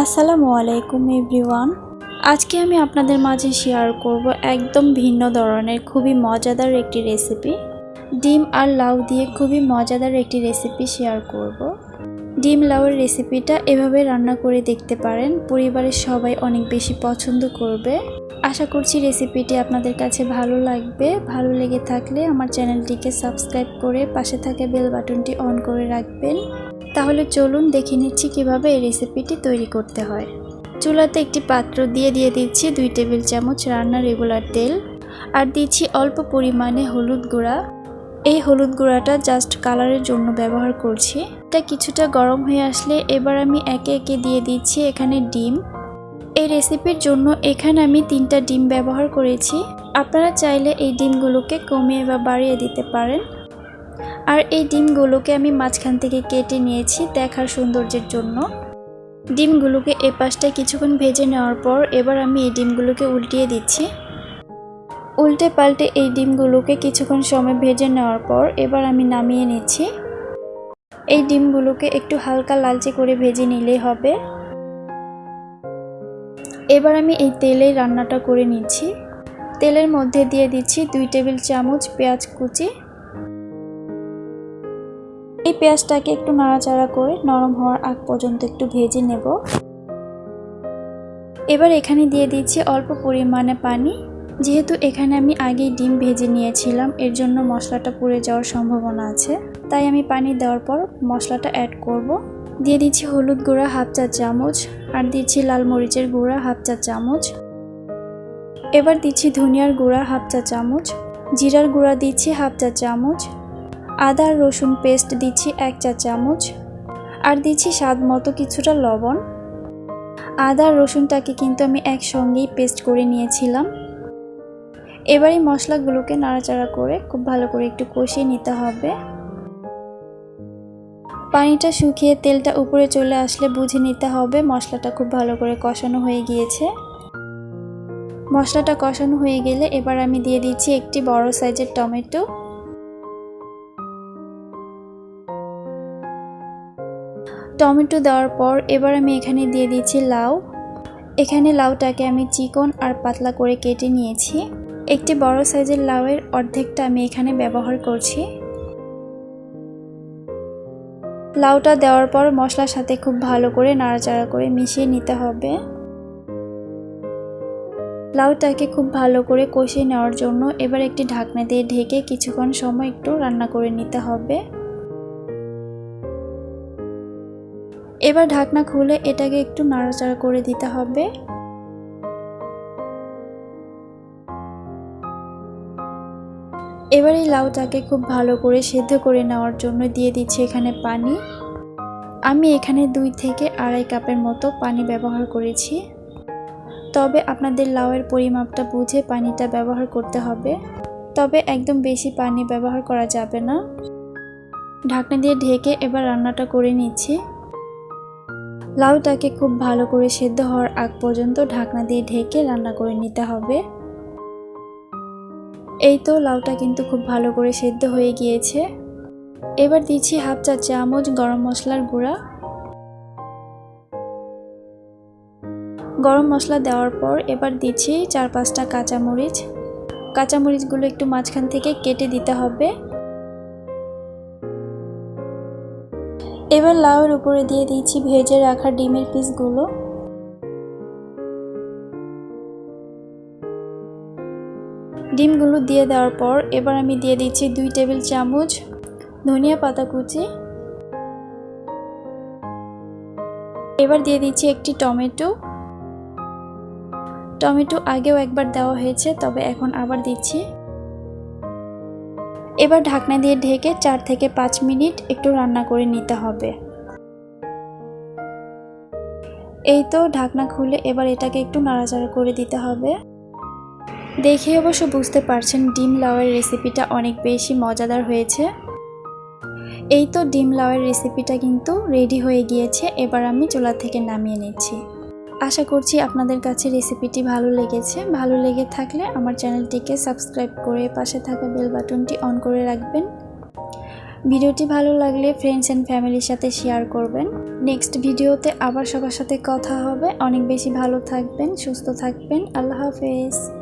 আসসালামু আলাইকুম এভরিওয়ান। আজকে আমি আপনাদের মাঝে শেয়ার করব একদম ভিন্ন ধরনের, খুবই মজাদার একটি রেসিপি ডিম আর লাউ দিয়ে খুবই মজাদার একটি রেসিপি শেয়ার করব। ডিম লাউয়ের রেসিপিটা এভাবে রান্না করে দেখতে পারেন, পরিবারের সবাই অনেক বেশি পছন্দ করবে। আশা করছি রেসিপিটি আপনাদের কাছে ভালো লাগবে। ভালো লেগে থাকলে আমার চ্যানেলটিকে সাবস্ক্রাইব করে পাশে থাকা বেল বাটনটি অন করে রাখবেন। তাহলে চলুন দেখে নিচ্ছি কীভাবে এই রেসিপিটি তৈরি করতে হয়। চুলাতে একটি পাত্র দিয়ে দিয়ে দিচ্ছি দুই টেবিল চামচ রান্নার রেগুলার তেল আর দিচ্ছি অল্প পরিমাণে হলুদ গুঁড়া। এই হলুদ গুঁড়াটা জাস্ট কালারের জন্য ব্যবহার করছি। এটা কিছুটা গরম হয়ে আসলে এবার আমি একে একে দিয়ে দিচ্ছি এখানে ডিম। এই রেসিপির জন্য এখানে আমি তিনটা ডিম ব্যবহার করেছি। আপনারা চাইলে এই ডিমগুলোকে কমিয়ে বা বাড়িয়ে দিতে পারেন। আর এই ডিমগুলোকে আমি মাঝখান থেকে কেটে নিয়েছি দেখার সৌন্দর্যের জন্য। ডিমগুলোকে এ পাশটায় কিছুক্ষণ ভেজে নেওয়ার পর এবার আমি এই ডিমগুলোকে উল্টিয়ে দিচ্ছি। উল্টে পাল্টে এই ডিমগুলোকে কিছুক্ষণ সময় ভেজে নেওয়ার পর এবার আমি নামিয়ে নিচ্ছি। এই ডিমগুলোকে একটু হালকা লালচে করে ভেজে নিলেই হবে। এবার আমি এই তেলেই রান্নাটা করে নিচ্ছি। তেলের মধ্যে দিয়ে দিচ্ছি দুই টেবিল চামচ পেঁয়াজ কুচি। পেঁয়াজটাকে একটু নাড়াচাড়া করে নরম হওয়ার আগ পর্যন্ত একটু ভেজে নেব। এবার এখানে দিয়ে দিচ্ছি অল্প পরিমাণে পানি। যেহেতু এখানে আমি আগেই ডিম ভেজে নিয়েছিলাম, এর জন্য মশলাটা পুড়ে যাওয়ার সম্ভাবনা আছে। তাই আমি পানি দেওয়ার পর মশলাটা অ্যাড করব। দিয়ে দিচ্ছি হলুদ গুঁড়া হাফ চা চামচ আর দিচ্ছি লাল মরিচের গুঁড়া হাফ চা চামচ। এবার দিচ্ছি ধনিয়ার গুঁড়া হাফ চা চামচ। জিরার গুঁড়া দিচ্ছি হাফ চা চামচ। আদা, রসুন পেস্ট দিচ্ছি এক চা চামচ। আর দিচ্ছি স্বাদ মতো কিছুটা লবণ। আদা, রসুনটাকে কিন্তু আমি একসঙ্গেই পেস্ট করে নিয়েছিলাম। এবার মশলাগুলোকে নাড়াচাড়া করে খুব ভালো করে একটু কষিয়ে নিতে হবে। পানিটা শুকিয়ে তেলটা উপরে চলে আসলে বুঝে নিতে হবে মশলাটা খুব ভালো করে কষানো হয়ে গিয়েছে। মশলাটা কষানো হয়ে গেলে এবার আমি দিয়ে দিচ্ছি একটি বড় সাইজের টমেটো। টমেটো দেওয়ার পর এবার আমি এখানে দিয়ে দিচ্ছি লাউ। এখানে লাউটাকে আমি চিকন আর পাতলা করে কেটে নিয়েছি। একটি বড় সাইজের লাউয়ের অর্ধেকটা আমি এখানে ব্যবহার করছি। লাউটা দেওয়ার পর মশলার সাথে খুব ভালো করে নাড়াচাড়া করে মিশিয়ে নিতে হবে। লাউটাকে খুব ভালো করে কষিয়ে নেওয়ার জন্য এবার একটি ঢাকনা দিয়ে ঢেকে কিছুক্ষণ সময় একটু রান্না করে নিতে হবে। এবার ঢাকনা খুলে এটাকে একটু নাড়াচাড়া করে দিতে হবে। এবার এই লাউটাকে খুব ভালো করে সেদ্ধ করে নেওয়ার জন্য দিয়ে দিচ্ছি এখানে পানি। আমি এখানে দুই থেকে আড়াই কাপের মতো পানি ব্যবহার করেছি। তবে আপনাদের লাউয়ের পরিমাপটা বুঝে পানিটা ব্যবহার করতে হবে। তবে একদম বেশি পানি ব্যবহার করা যাবে না। ঢাকনা দিয়ে ঢেকে এবার রান্নাটা করে নিচ্ছি। লাউটাকে খুব ভালো করে সেদ্ধ হওয়ার আগ পর্যন্ত ঢাকনা দিয়ে ঢেকে রান্না করে নিতে হবে। এই তো লাউটা কিন্তু খুব ভালো করে সেদ্ধ হয়ে গিয়েছে। এবার দিচ্ছি হাফ চা চামচ গরম মশলার গুঁড়া। গরম মশলা দেওয়ার পর এবার দিচ্ছি চার পাঁচটা কাঁচামরিচ। কাঁচামরিচগুলো একটু মাঝখান থেকে কেটে দিতে হবে। এবার লাউয়ের উপরে দিয়ে দিচ্ছি ভেজে রাখা ডিমের পিসগুলো। ডিমগুলো দিয়ে দেওয়ার পর এবার আমি দিয়ে দিচ্ছি দুই টেবিল চামচ ধনিয়া পাতা কুচি। এবার দিয়ে দিচ্ছি একটি টমেটো। টমেটো আগেও একবার দেওয়া হয়েছে, তবে এখন আবার দিচ্ছি। এবার ঢাকনা দিয়ে ঢেকে চার থেকে পাঁচ মিনিট একটু রান্না করে নিতে হবে। এই তো ঢাকনা খুলে এবার এটাকে একটু নাড়াচাড়া করে দিতে হবে। দেখে অবশ্য বুঝতে পারছেন ডিম লাউয়ের রেসিপিটা অনেক বেশি মজাদার হয়েছে। এই তো ডিম লাউয়ের রেসিপিটা কিন্তু রেডি হয়ে গিয়েছে, এবার আমি চুলা থেকে নামিয়ে নিচ্ছি। আশা করছি আপনাদের কাছে রেসিপিটি ভালো লেগেছে। ভালো লেগে থাকলে আমার চ্যানেলটিকে সাবস্ক্রাইব করে পাশে থাকা বেল বাটনটি অন করে রাখবেন। ভিডিওটি ভালো লাগলে ফ্রেন্ডস অ্যান্ড ফ্যামিলির সাথে শেয়ার করবেন। নেক্সট ভিডিওতে আবার সবার সাথে কথা হবে। অনেক বেশি ভালো থাকবেন, সুস্থ থাকবেন। আল্লাহ হাফেজ।